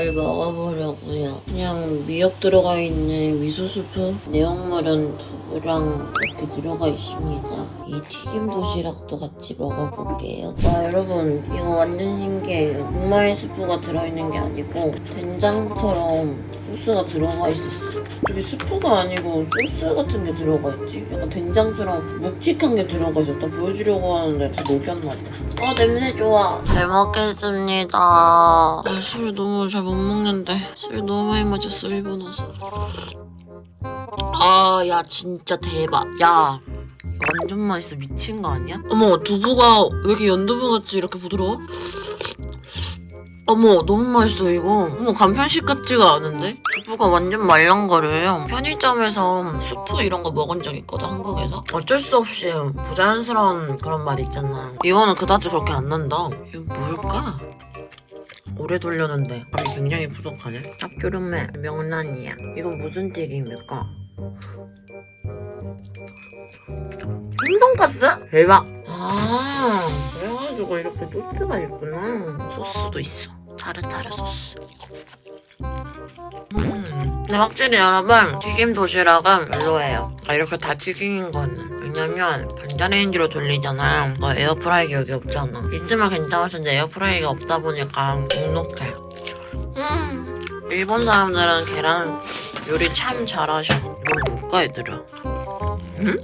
걸 먹어보려고요. 그냥 미역 들어가 있는 미소 스프 내용물은 두부랑 이렇게 들어가 있습니다. 이 튀김 도시락도 같이 먹어볼게요. 와 여러분 이거 완전 신기해요. 목마일 스프가 들어있는 게 아니고 된장처럼 소스가 들어가 있었어. 이게 스프가 아니고 소스 같은 게 들어가 있지. 약간 된장처럼 묵직한 게 들어가 있었다. 보여주려고 하는데 다 녹였나 봐. 어 냄새 좋아. 잘 먹겠습니다. 아, 술 너무 잘 못 먹는데 술 너무 많이 마셨어 일본 와서. 아, 야 진짜 대박. 야. 완전 맛있어 미친 거 아니야? 어머 두부가 왜 이렇게 연두부 같지 이렇게 부드러워? 어머 너무 맛있어 이거. 어머 간편식 같지가 않은데? 두부가 완전 말랑거려요. 편의점에서 수프 이런 거 먹은 적 있거든 한국에서. 어쩔 수 없이 부자연스러운 그런 맛 있잖아. 이거는 그다지 그렇게 안 난다. 이거 뭘까? 오래 돌렸는데. 밥이 굉장히 부족하네. 짭조름해. 명란이야. 이건 무슨 튀김일까? 생선가스? 대박! 아 그래가지고 이렇게 소스가 있구나. 소스도 있어 타르타르. 소스 음. 근데 확실히 여러분 튀김 도시락은 별로예요. 아, 이렇게 다 튀긴 거는. 왜냐면 전자레인지로 돌리잖아. 뭐 에어프라이기 여기 없잖아. 있으면 괜찮을 텐데 에어프라이기가 없다 보니까 눅눅해. 음 일본 사람들은 계란 요리 참 잘하셔. 이건 뭘까 얘들아? 응?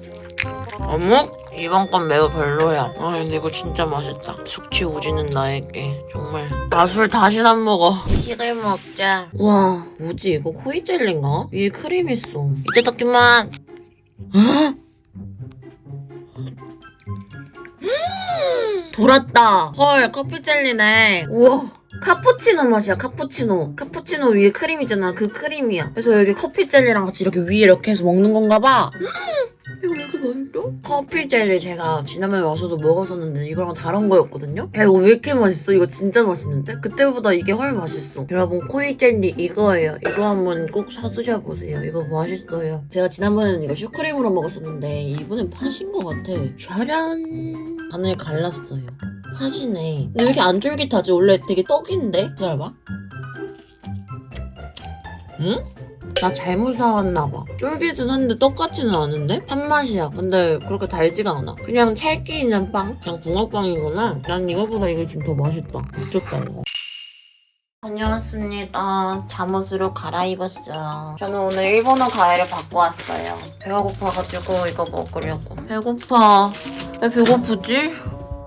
어묵? 이번 건 매우 별로야. 아 근데 이거 진짜 맛있다. 숙취 오지는 나에게 정말. 나 술 다시 안 먹어. 식을 먹자. 와 뭐지 이거 코이 젤리인가? 위에 크림 있어. 이제 닦기만. 헉! 음, 돌았다. 헐 커피 젤리네. 우와. 카푸치노 맛이야 카푸치노 카푸치노 위에 크림이잖아 그 크림이야 그래서 여기 커피 젤리랑 같이 이렇게 위에 이렇게 해서 먹는 건가 봐 이거 왜 이렇게 맛있어? 커피 젤리 제가 지난번에 와서도 먹었었는데 이거랑 다른 거였거든요? 야 이거 왜 이렇게 맛있어? 이거 진짜 맛있는데? 그때보다 이게 훨 맛있어 여러분 코이 젤리 이거예요 이거 한번 꼭 사드셔보세요 이거 맛있어요 제가 지난번에는 이거 슈크림으로 먹었었는데 이번엔 팥인 것 같아 샤란 간을 갈랐어요 팥이네 근데 왜 이렇게 안 쫄깃하지? 원래 되게 떡인데? 기다려봐 응? 나 잘못 사왔나봐. 쫄깃은 한데 떡같지는 않은데? 팥맛이야. 근데 그렇게 달지가 않아. 그냥 찰기 있는 빵? 그냥 붕어빵이구나. 난 이거보다 이게 지금 더 맛있다. 미쳤다, 이거. 다녀왔습니다. 잠옷으로 갈아입었어요. 저는 오늘 일본어 과외를 받고 왔어요. 배가 고파가지고 이거 먹으려고. 배고파. 왜 배고프지?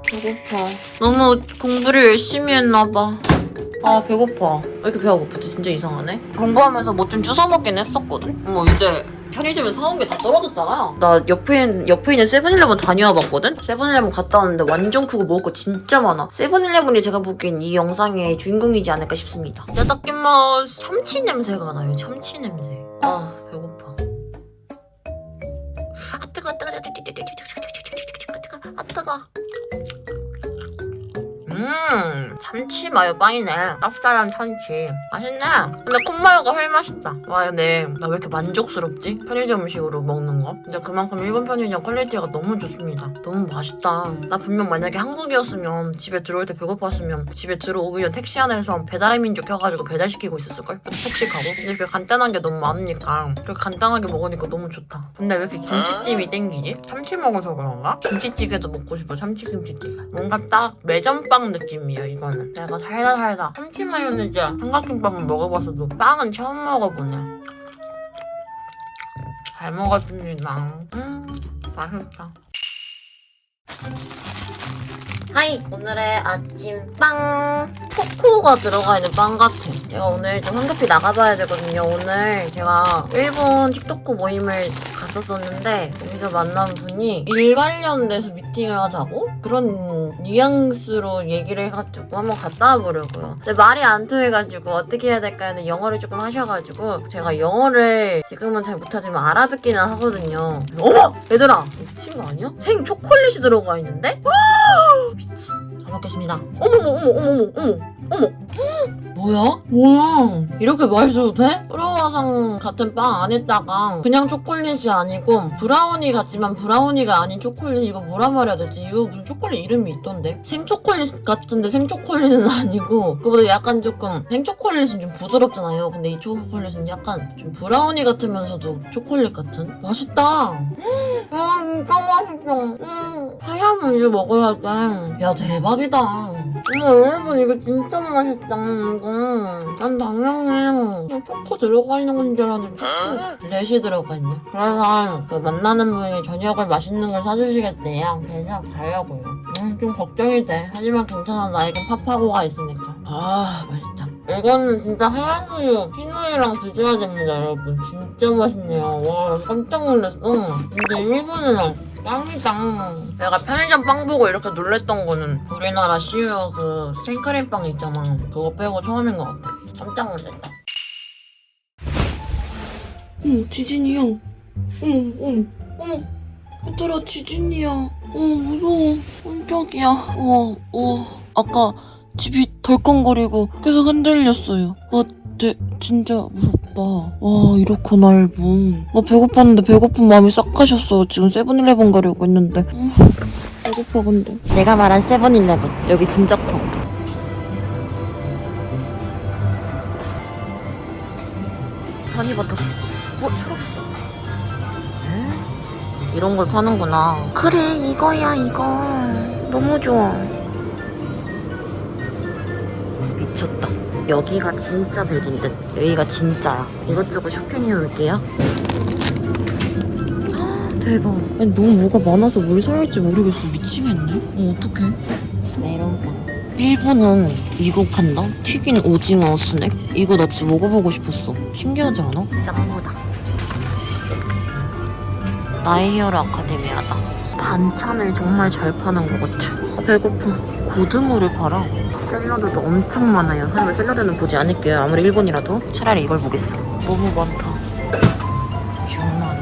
배고파. 너무 공부를 열심히 했나봐. 아 배고파 왜 이렇게 배가 고프지 진짜 이상하네 공부하면서 뭐 좀 주워 먹긴 했었거든 뭐 이제 편의점에 사온 게 다 떨어졌잖아 나 옆에, 있는- 옆에 있는 세븐일레븐 다녀와 봤거든 세븐일레븐 갔다 왔는데 완전 크고 먹을 거 진짜 많아 세븐일레븐이 제가 보기엔 이 영상의 주인공이지 않을까 싶습니다 야다끼마 참치 냄새가 나요 참치 냄새 아 배고파 아 뜨거 뜨거 뜨거 뜨거 뜨거 뜨거 뜨거 아 뜨거 음 참치 마요 빵이네. 쌉쌀한 참치. 맛있네. 근데 콩마요가 훨 맛있다. 와 근데 나 왜 이렇게 만족스럽지? 편의점 음식으로 먹는 거? 진짜 그만큼 일본 편의점 퀄리티가 너무 좋습니다. 너무 맛있다. 나 분명 만약에 한국이었으면 집에 들어올 때 배고팠으면 집에 들어오기 전 택시 안에서 배달의 민족 켜가지고 배달시키고 있었을걸? 폭식하고? 근데 이렇게 간단한 게 너무 많으니까. 이렇게 간단하게 먹으니까 너무 좋다. 근데 왜 이렇게 김치찜이 땡기지? 참치 먹어서 그런가? 김치찌개도 먹고 싶어 참치 김치찌개. 뭔가 딱 매점빵 느낌 이야 이거는. 내가 살다 살다 참치 마요네즈 삼각김밥은 먹어봤어도 빵은 처음 먹어보네. 잘 먹었습니다. 음 맛있다. 하이 오늘의 아침 빵. 초코가 들어가 있는 빵 같아. 제가 오늘 좀 황급히 나가봐야 되거든요. 오늘 제가 일본 틱토크 모임을 갔었었는데 여기서 만난 분이 일 관련돼서 미팅을 하자고 그런 뉘앙스로 얘기를 해가지고 한번 갔다 와보려고요 근데 말이 안 통해가지고 어떻게 해야 될까 했는데 영어를 조금 하셔가지고 제가 영어를 지금은 잘 못하지만 알아듣기는 하거든요 어머 얘들아 미친 거 아니야? 생 초콜릿이 들어가 있는데? 미친. 잘 먹겠습니다. 어머머, 어머, 어머, 어머, 어머. 뭐야? 뭐야? 이렇게 맛있어도 돼? 크루아상 같은 빵 안에다가 그냥 초콜릿이 아니고 브라우니 같지만 브라우니가 아닌 초콜릿 이거 뭐라 말해야 되지? 이거 무슨 초콜릿 이름이 있던데? 생초콜릿 같은데 생초콜릿은 아니고 그보다 약간 조금 생초콜릿은 좀 부드럽잖아요. 근데 이 초콜릿은 약간 좀 브라우니 같으면서도 초콜릿 같은? 맛있다. 음, 와 진짜 맛있어. 음, 하얀 우유 먹어야 돼. 야 대박이다. 어머 여러분 이거 진짜 맛있다. 이거 난 당연히 그냥 초코 들어가 있는 건 줄 알았는데 초코 렛이 들어가 있네. 그래서 그 만나는 분이 저녁을 맛있는 걸 사주시겠대요. 그래서 가려고요. 음, 좀 걱정이 돼. 하지만 괜찮아. 나에겐 파파고가 있으니까. 아 맛있다. 이거는 진짜 하얀 우유, 흰 우유랑 드셔야 됩니다, 여러분. 진짜 맛있네요. 와, 나 깜짝 놀랐어. 근데 일본은 빵이다. 내가 편의점 빵 보고 이렇게 놀랬던 거는 우리나라 CU 그 생크림 빵 있잖아. 그거 빼고 처음인 것 같아. 깜짝 놀랐다. 어머, 지진이야. 어머, 어머, 어머. 얘들아, 지진이야. 어, 무서워. 깜짝이야. 와, 와. 아까 집이 덜컹거리고 계속 흔들렸어요. 아, 네, 진짜 무섭다. 와, 이렇구나, 일본. 나 배고팠는데 배고픈 마음이 싹 가셨어. 지금 세븐일레븐 가려고 했는데. 음, 배고파, 근데. 내가 말한 세븐일레븐. 여기 진짜 커. 허니 버터칩. 어, 추러스다. 이런 걸 파는구나. 그래, 이거야, 이거. 너무 좋아. 미쳤다. 여기가 진짜 백인 듯. 여기가 진짜야. 이것저것 쇼핑해 올게요. 대박. 아니, 너무 뭐가 많아서 뭘 사야 할지 모르겠어. 미치겠네. 어, 어떡해. 메론빵. 일본은 이거 판다? 튀긴 오징어 스낵? 이거 나 진짜 먹어보고 싶었어. 신기하지 않아? 짱구다. 나의 히어로 아카데미아다. 반찬을 정말 잘 파는 것 같아. 아, 배고파. 고등어를 팔아. 샐러드도 엄청 많아요. 하지만 샐러드는 보지 않을게요. 아무리 일본이라도. 차라리 이걸 보겠어. 너무 많다. 6만 원.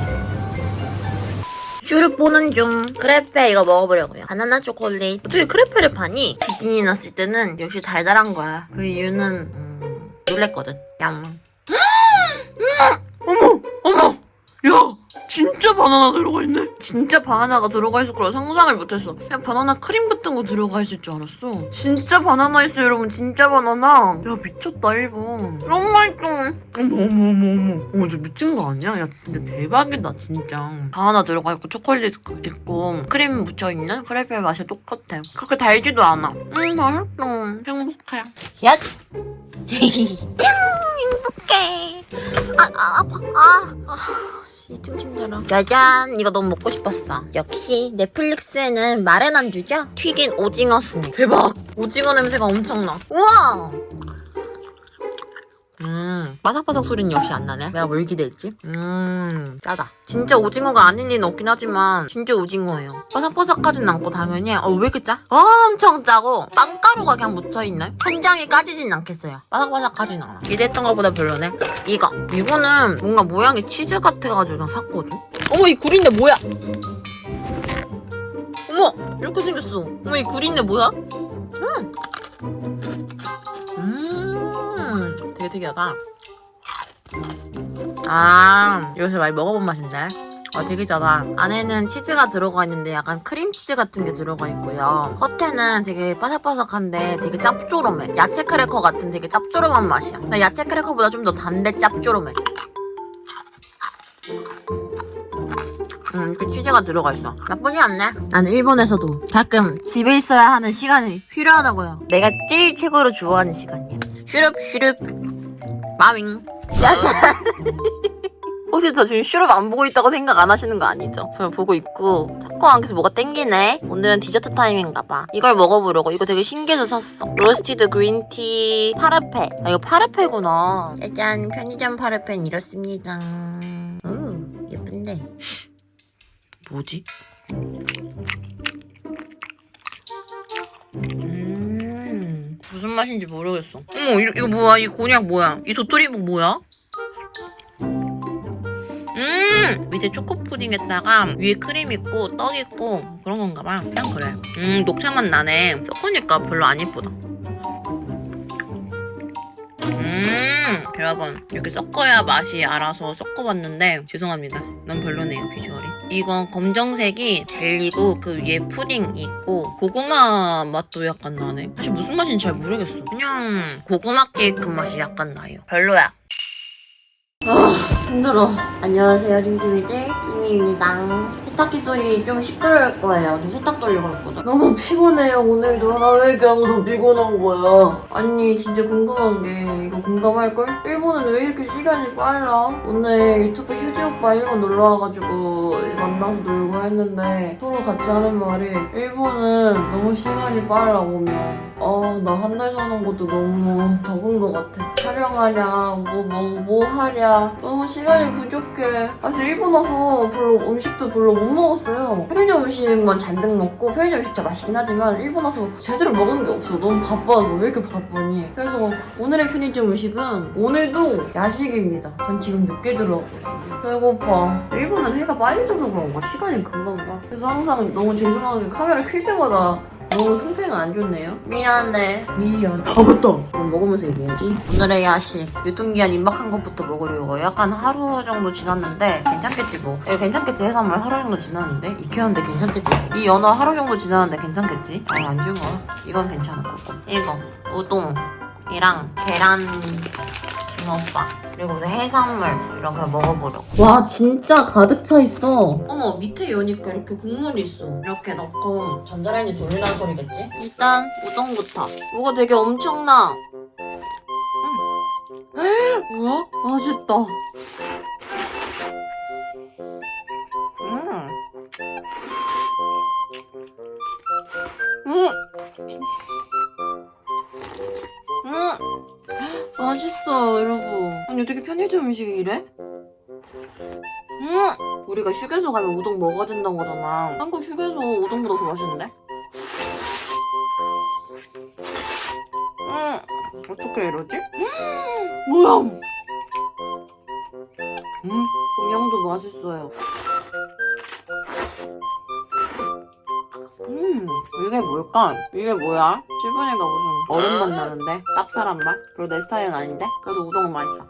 슈르 보는 중. 크레페 이거 먹어보려고요. 바나나 초콜릿. 어떻게 크레페를 파니? 지진이 났을 때는 역시 달달한 거야. 그 이유는 음, 놀랬거든. 양. 어머, 어머. 야, 진짜 바나나 들어가 있네. 진짜 바나나가 들어가 있을 거라 상상을 못했어. 그냥 바나나 크림 같은 거 들어가 있을 줄 알았어. 진짜 바나나 있어, 여러분. 진짜 바나나. 야, 미쳤다, 일본. 너무 맛있어. 어머, 어머, 어머, 어머. 저 미친 거 아니야? 야, 진짜 대박이다, 진짜. 바나나 들어가 있고, 초콜릿 있고, 크림 묻혀 있는 프레페 맛이 똑같아. 그렇게 달지도 않아. 음, 맛있어. 행복해. 야! 행복해. 아, 아, 아파. 아, 아. 이쯤 힘들어. 짜잔! 이거 너무 먹고 싶었어. 역시 넷플릭스에는 마른 안주죠? 튀긴 오징어 스낵. 대박! 오징어 냄새가 엄청나. 우와! 음, 바삭바삭 소리는 역시 안 나네. 내가 뭘 기대했지? 음, 짜다. 진짜 오징어가 아닌 리는 없긴 하지만, 진짜 오징어예요. 바삭바삭하진 않고, 당연히. 어, 왜 이렇게 짜? 엄청 짜고, 빵가루가 그냥 묻혀있네? 천장이 까지진 않겠어요. 바삭바삭하진 않아. 기대했던 것보다 별로네. 이거. 이거는 뭔가 모양이 치즈 같아가지고 그냥 샀거든? 어머, 이 구린내 뭐야? 어머, 이렇게 생겼어. 어머, 이 구린내 뭐야? 음! 음, 되게 특이하다. 아, 요새 많이 먹어본 맛인데. 아, 되게 짜다. 안에는 치즈가 들어가 있는데 약간 크림치즈 같은 게 들어가 있고요. 겉에는 되게 바삭바삭한데 되게 짭조름해. 야채 크래커 같은 되게 짭조름한 맛이야. 나 야채 크래커보다 좀 더 단데 짭조름해. 음, 이렇게 치즈가 들어가 있어. 나쁘지 않네. 나는 일본에서도 가끔 집에 있어야 하는 시간이 필요하다고요. 내가 제일 최고로 좋아하는 시간이야. 슈룹, 슈룹. 마윙. 약간. 혹시 저 지금 슈룹 안 보고 있다고 생각 안 하시는 거 아니죠? 그냥 보고 있고 타코 안에서 뭐가 땡기네? 오늘은 디저트 타임인가 봐 이걸 먹어보려고 이거 되게 신기해서 샀어 로스티드 그린티 파르페 아 이거 파르페구나 짜잔 편의점 파르페는 이렇습니다 오 예쁜데 뭐지? 무슨 맛인지 모르겠어. 어머 이거, 이거 뭐야? 이 곤약 뭐야? 이 도토리묵 뭐야? 음! 밑에 초코 푸딩에다가 위에 크림 있고 떡 있고 그런 건가 봐. 그냥 그래. 음 녹차 맛 나네. 섞으니까 별로 안 예쁘다. 음 여러분. 이렇게 섞어야 맛이 알아서 섞어봤는데 죄송합니다. 너무 별로네요 비주얼이 이건 검정색이 젤리고 그 위에 푸딩 있고 고구마 맛도 약간 나네. 사실 무슨 맛인지 잘 모르겠어. 그냥 고구마 케이크 맛이 약간 나요. 별로야. 아 힘들어. 안녕하세요 림지미들. 림입니다 세탁기 소리 좀 시끄러울 거예요. 저 세탁 돌리고 있거든. 너무 피곤해요 오늘도. 나 왜 이렇게 항상 피곤한 거야? 아니 진짜 궁금한 게 이거 공감할걸? 일본은 왜 이렇게 시간이 빨라? 오늘 유튜브 휴지 오빠 일본 놀러 와가지고 만나서 놀고 했는데 서로 같이 하는 말이 일본은 너무 시간이 빨라 오면 어나 한 달 사는 것도 너무 적은 것 같아. 촬영하랴 뭐 뭐 뭐 하랴. 너무 시간이 부족해. 사실 일본 와서 별로 음식도 별로 못 먹었어요. 편의점 음식만 잔뜩 먹고 편의점 음식 진짜 맛있긴 하지만 일본 와서 제대로 먹은 게 없어. 너무 바빠서. 왜 이렇게 바쁘니? 그래서 오늘의 편의점 음식은 오늘도 야식입니다. 전 지금 늦게 들어왔거든요 배고파. 일본은 해가 빨리 져서 그런가? 시간이 금방 가. 그래서 항상 너무 죄송하게 카메라 킬 때마다 너무 상태가 안 좋네요. 미안해. 미안. 아 맞다. 그럼 먹으면서 얘기해야지. 오늘의 야식 유통기한 임박한 것부터 먹으려고 약간 하루 정도 지났는데 괜찮겠지 뭐. 예, 괜찮겠지 해산물 하루 정도 지났는데 익혔는데 괜찮겠지. 이 연어 하루 정도 지났는데 괜찮겠지. 아니 안 죽어. 이건 괜찮을 거고. 이거 우동이랑 계란 붕어빵 그리고 이제 해산물 이렇게 먹어보려고. 와 진짜 가득 차 있어. 어머 밑에 여니까 이렇게 국물이 있어. 이렇게 넣고 전자레인지 돌리라는 소리겠지? 일단 우동부터. 뭐가 되게 엄청나. 음. 뭐야? 맛있다. 음. 음. 음. 맛있어 여러분 아니 어떻게 편의점 음식이 이래? 음! 우리가 휴게소 가면 우동 먹어야 된다는 거잖아 한국 휴게소 우동보다 더 맛있는데? 음! 어떻게 이러지? 음! 뭐야 음! 음영도 맛있어요 이게 뭘까? 이게 뭐야? 일본이가 무슨 얼음 맛 나는데? 쌉쌀한 맛? 그리고 내 스타일은 아닌데? 그래도 우동은 맛있어.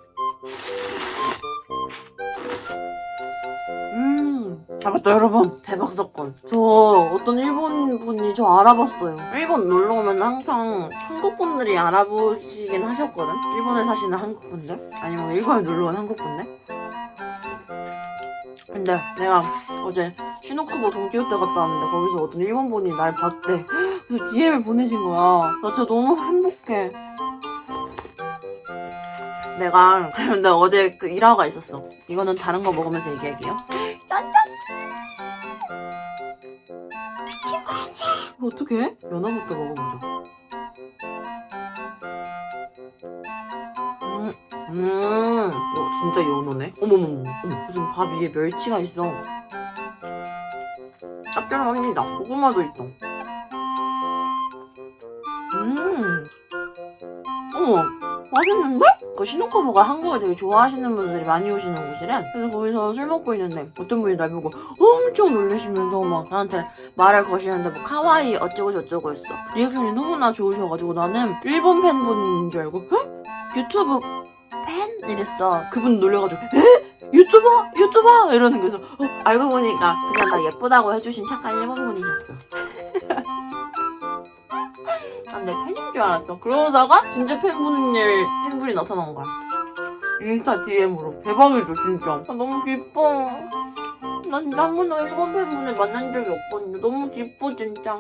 음, 아 맞다 여러분 대박 사건. 저 어떤 일본 분이 저 알아봤어요. 일본 놀러 오면 항상 한국 분들이 알아보시긴 하셨거든. 일본에 사시는 한국 분들 아니면 일본에 놀러 온 한국 분들. 근데 내가 어제 시노쿠보 동키호테 갔다 왔는데 거기서 어떤 일본 분이 날 봤대. 그래서 DM을 보내신 거야. 나 진짜 너무 행복해. 내가 근데 어제 그 일화가 있었어. 이거는 다른 거 먹으면서 얘기할게요. 어떻게 해? 연어부터 먹어보자. 음, 음, 어, 진짜 연어네. 어머머머, 어머, 무슨 밥 위에 멸치가 있어. 짭짤합니다. 고구마도 있다. 음, 어머, 맛있는데? 그 시노커버가 한국을 되게 좋아하시는 분들이 많이 오시는 곳이래. 그래서 거기서 술 먹고 있는데 어떤 분이 날 보고 엄청 놀라시면서 막 나한테 말을 거시는데 뭐 카와이 어쩌고 저쩌고 했어. 리액션이 너무나 좋으셔가지고 나는 일본 팬분인 줄 알고 응? 유튜브 팬? 이랬어. 그분 놀래가지고 에? 유튜버? 유튜버? 이러는 거에서 어, 알고 보니까 그냥 나 예쁘다고 해주신 착한 일본 분이셨어. 난 내 팬인 줄 알았어. 그러다가 진짜 팬분일 팬분이 나타난 거야. 인스타 DM으로 대박이죠 진짜. 아, 너무 기뻐. 난 한 번도 일본 팬분을 만난 적이 없거든요. 너무 기뻐 진짜.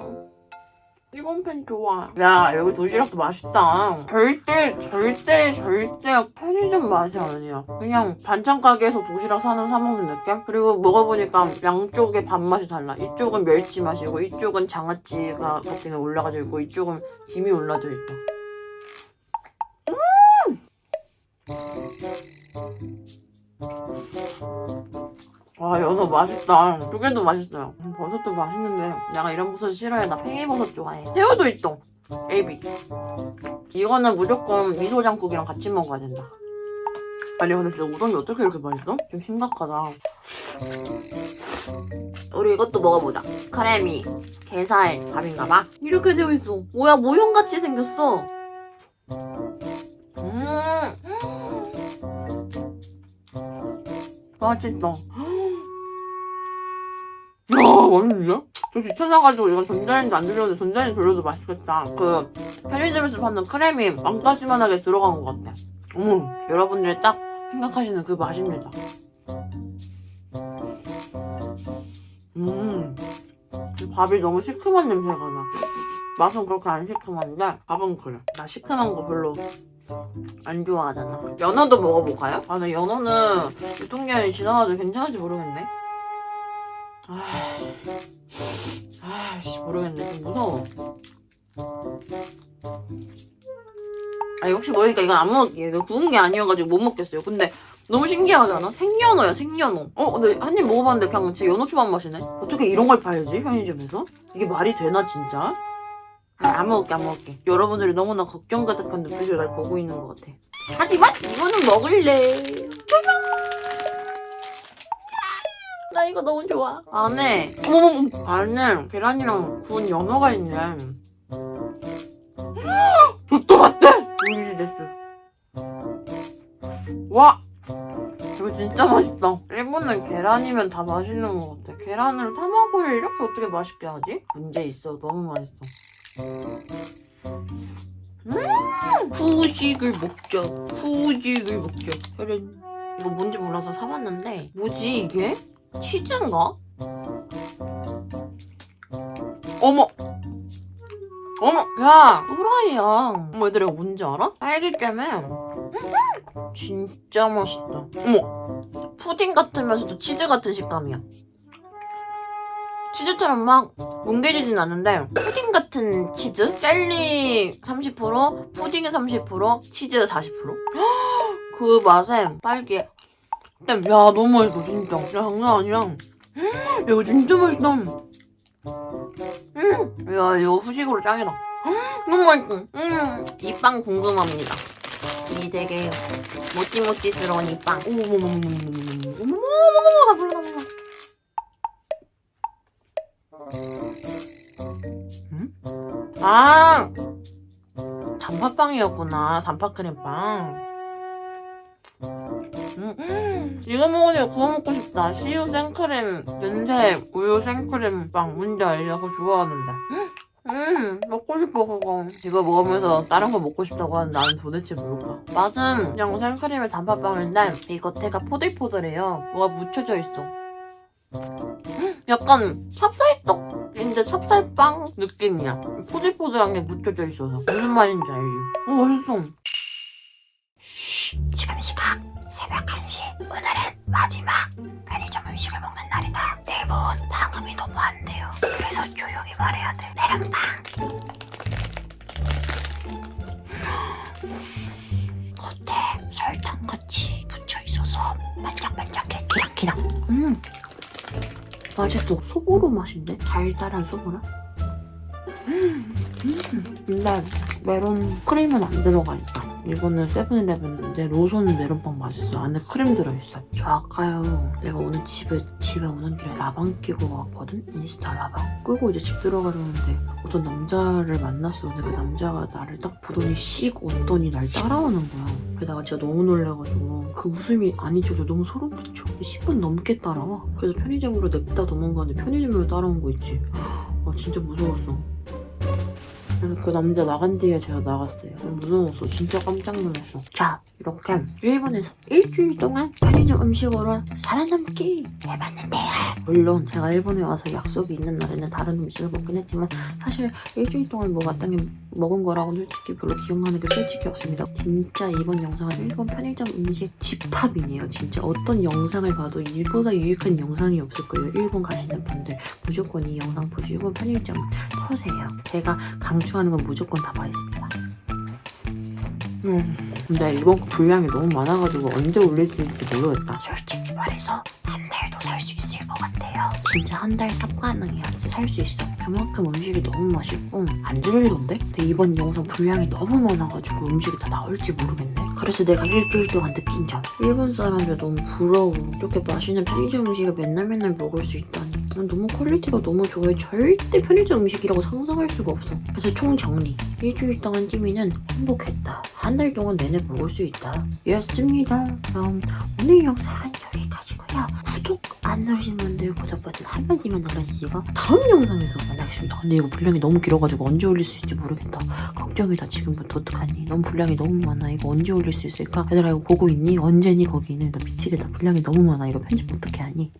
일본 팬 좋아. 야 여기 도시락도 맛있다. 절대 절대 절대 편의점 맛이 아니야. 그냥 반찬 가게에서 도시락 사는 사 먹는 느낌? 그리고 먹어보니까 양쪽의 밥맛이 달라. 이쪽은 멸치 맛이고 이쪽은 장아찌가 같은 게 올라가져 있고 이쪽은 김이 올라져 있다. 와 연어 맛있다. 조개도 맛있어요. 음, 버섯도 맛있는데 내가 이런 버섯 싫어해. 나 팽이버섯 좋아해. 새우도 있어. 에비. 이거는 무조건 미소장국이랑 같이 먹어야 된다. 아니 근데 진짜 우동이 어떻게 이렇게 맛있어? 좀 심각하다. 우리 이것도 먹어보자. 크래미. 게살 밥인가봐. 이렇게 되어 있어. 뭐야 모형같이 생겼어. 음. 음. 맛있어 야, 맛있는데? 저 귀찮아가지고 이건 전자레인지 안 돌렸는데 전자레인지 돌려도 맛있겠다. 그 편의점에서 파는 크림이 왕까지만하게 들어간 것 같아. 어머, 여러분들이 딱 생각하시는 그 맛입니다. 음, 이 밥이 너무 시큼한 냄새가 나. 맛은 그렇게 안 시큼한데 밥은 그래. 나 시큼한 거 별로 안 좋아하잖아. 연어도 먹어볼까요? 아, 나 연어는 유통기한이 지나가도 괜찮을지 모르겠네. 아, 아씨 모르겠네. 좀 무서워. 아 혹시 모르니까 이건 안 먹을게요. 이거 구운 게 아니어가지고 못 먹겠어요. 근데 너무 신기하잖아. 생연어야 생연어. 어 근데 한 입 먹어봤는데 그냥 진짜 연어 초밥 맛이네. 어떻게 이런 걸 팔지 편의점에서? 이게 말이 되나 진짜? 아, 안 먹을게 안 먹을게. 여러분들이 너무나 걱정 가득한 눈빛으로 날 보고 있는 것 같아. 하지만 이거는 먹을래. 짜잔. 나 이거 너무 좋아. 안에 어머머머 안에 계란이랑 구운 연어가 있네. 좋다 맞대. 우리 됐어. 와. 이거 진짜 맛있다. 일본은 계란이면 다 맛있는 것 같아. 계란을 타마고를 이렇게 어떻게 맛있게 하지? 문제 있어. 너무 맛있어. 음! 후식을 먹자. 후식을 먹자. 혈연. 이거 뭔지 몰라서 사봤는데 뭐지 이게? 치즈인가? 어머! 어머! 야! 또라이야. 어머 얘들아 이거 뭔지 알아? 딸기잼에 음, 진짜 맛있다. 어머! 푸딩 같으면서도 치즈 같은 식감이야. 치즈처럼 막 뭉개지진 않는데 푸딩 같은 치즈? 젤리 30% 푸딩이 30% 치즈 40%? 그 맛에 딸기에 야 너무 맛있어 진짜 진짜 장난 아니야 음, 야, 이거 진짜 맛있다 음, 야 이거 후식으로 짱이다 음, 너무 맛있어 음, 이 빵 궁금합니다 이 되게 모찌모찌스러운 이빵 어머머머머머머머머머머머머머 나 불러 나 불러 음? 아 단팥빵이었구나 단팥크림빵 음, 음, 이거 먹으니까 구워 먹고 싶다. 시우 생크림, 연세, 우유 생크림 빵. 뭔지? 그거 좋아하는데. 음, 음, 먹고 싶어, 그거. 이거 먹으면서 다른 거 먹고 싶다고 하는데 나는 도대체 뭘까? 맛은 그냥 생크림의 단팥빵인데, 이 겉에가 포들포들해요. 뭐가 묻혀져 있어. 음, 약간 찹쌀떡인데 찹쌀빵 느낌이야. 포들포들한 게 묻혀져 있어서. 무슨 말인지 알지? 어, 맛있어. 지금 시각 새벽 1시. 오늘은 마지막 편의점 음식을 먹는 날이다. 내일은 방음이 너무 안 돼요. 그래서 조용히 말해야 돼. 메론빵 겉에 설탕같이 묻혀있어서 반짝반짝해. 기락기락. 음. 맛있어 소보로 맛인데? 달달한 소보라 음, 음. 근데 메론 크림은 안 들어가 있다 이거는 세븐일레븐인데 로손 메론빵 맛있어. 안에 크림 들어있어. 저 아까요. 내가 오늘 집에 집에 오는 길에 라방 끼고 왔거든. 인스타 라방. 끄고 이제 집 들어가려는데 어떤 남자를 만났어. 근데 그 남자가 나를 딱 보더니 씩 웃더니 날 따라오는 거야. 그래서 진짜 너무 놀래가지고 그 웃음이 안 잊혀져. 너무 소름 끼쳐. 10분 넘게 따라와. 그래서 편의점으로 냅다 도망가는데 편의점으로 따라온 거 있지. 아 진짜 무서웠어. 그 남자 나간 뒤에 제가 나갔어요. 무서웠어. 진짜 깜짝 놀랐어. 자, 이렇게 일본에서 일주일 동안 편의점 음식으로 살아남기 해봤는데요. 물론 제가 일본에 와서 약속이 있는 날에는 다른 음식을 먹긴 했지만 사실 일주일 동안 뭐 마땅히 먹은 거라고는 솔직히 별로 기억나는 게 솔직히 없습니다. 진짜 이번 영상은 일본 편의점 음식 집합이네요. 진짜 어떤 영상을 봐도 이보다 유익한 영상이 없을 거예요. 일본 가시는 분들 무조건 이 영상 보시고 편의점 터세요. 제가 강추하는 건 무조건 다 맛있습니다. 음, 근데 이번 거 분량이 너무 많아가지고 언제 올릴 수 있을지 모르겠다. 솔직히 말해서 한 달도 살 수 있을 것 같아요. 진짜 한 달 삽 가능해야 진짜 살수 있어. 그만큼 음식이 너무 맛있고 안 질리던데? 근데 이번 영상 분량이 너무 많아가지고 음식이 다 나올지 모르겠네. 그래서 내가 일주일 동안 느낀 점. 일본 사람들 너무 부러워. 이렇게 맛있는 편의점 음식을 맨날 맨날 먹을 수 있다니. 난 너무 퀄리티가 너무 좋아요. 절대 편의점 음식이라고 상상할 수가 없어. 그래서 총정리. 일주일 동안 찌미는 행복했다. 한 달 동안 내내 먹을 수 있다. 였습니다. 그럼 오늘 영상은 여기까지고요. 구독 안 누르신 분들 구독 버튼 한 번씩만 눌러주시고 다음 영상에서 만나겠습니다. 근데 이거 분량이 너무 길어가지고 언제 올릴 수 있을지 모르겠다. 걱정이다 지금부터 어떡하니? 너무 분량이 너무 많아. 이거 언제 올릴 수 있을까? 얘들아 이거 보고 있니? 언제니 거기는? 나 미치겠다. 분량이 너무 많아. 이거 편집 어떻게 하니?